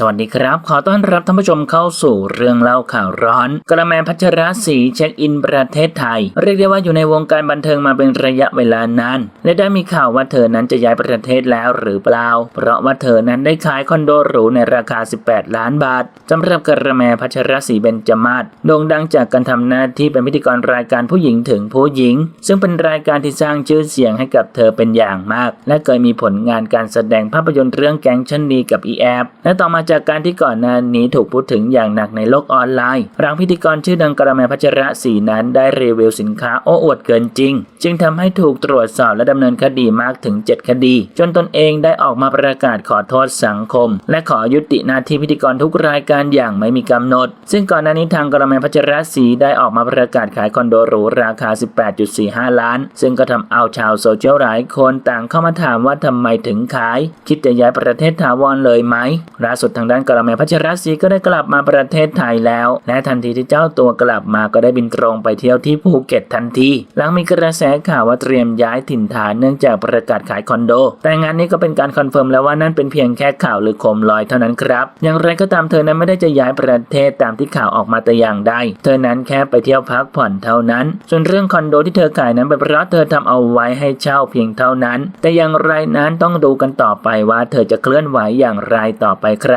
สวัสดีครับ ขอต้อนรับท่านผู้ชมเข้าสู่เรื่องเล่าข่าวร้อน กระแมพัชรศรีเช็คอินประเทศไทย เรียกได้ว่าอยู่ในวงการบันเทิงมาเป็นระยะเวลานาน และได้มีข่าวว่าเธอนั้นจะย้ายประเทศแล้วหรือเปล่า เพราะว่าเธอนั้นได้ขายคอนโดหรูในราคา 18 ล้านบาทสำหรับกระแมพัชรศรีเบญจมาศโด่งดังจากการทำหน้าที่เป็นพิธีกรรายการผู้หญิงถึงผู้หญิง ซึ่งเป็นรายการที่สร้างชื่อเสียงให้กับเธอเป็นอย่างมาก และเคยมีผลงานการแสดงภาพยนตร์เรื่องแก๊งชันนีกับอีแอบและต่อมาจากการที่ก่อนหน้านี้ถูกพูดถึงอย่างหนักในโลกออนไลน์หลังพิธีกรชื่อดังกระแมพัชระศรีนั้นได้รีวิวสินค้าโอ้อวดเกินจริง จึงทำให้ถูกตรวจสอบและดำเนินคดีมากถึง 7 คดี จนตนเองได้ออกมาประกาศขอโทษสังคม และขอยุติหน้าที่พิธีกรทุกรายการอย่างไม่มีกำหนด ซึ่งก่อนหน้านี้ทางกระแมพัชระศรีได้ออกมาประกาศขายคอนโดหรูราคา 18.45 ล้าน ซึ่งก็ทำเอาชาวโซเชียลหลายคนต่างเข้ามาถามว่าทำไมถึงขาย คิดจะย้ายประเทศถาวรเลยไหมล่าสุดทางด้านกระแมพัชรศรีก็ได้กลับมาประเทศไทยแล้ว และทันทีที่เจ้าตัวกลับมาก็ได้บินตรงไปเที่ยวที่ภูเก็ตทันที หลังมีกระแสข่าวว่าเตรียมย้ายถิ่นฐานเนื่องจากประกาศขายคอนโด แต่งานนี้ก็เป็นการคอนเฟิร์มแล้วว่านั่นเป็นเพียงแค่ข่าวหรือโคมลอยเท่านั้นครับ อย่างไรก็ตามเธอนั้นไม่ได้จะย้ายประเทศตามที่ข่าวออกมาแต่อย่างใด เธอนั้นแค่ไปเที่ยวพักผ่อนเท่านั้น ส่วนเรื่องคอนโดที่เธอขายนั้นเป็นเพราะเธอทำเอาไว้ให้เช่าเพียงเท่านั้น แต่อย่างไรนั้นต้องดูกันต่อไปว่าเธอจะเคลื่อนไหวอย่างไรต่อไปคร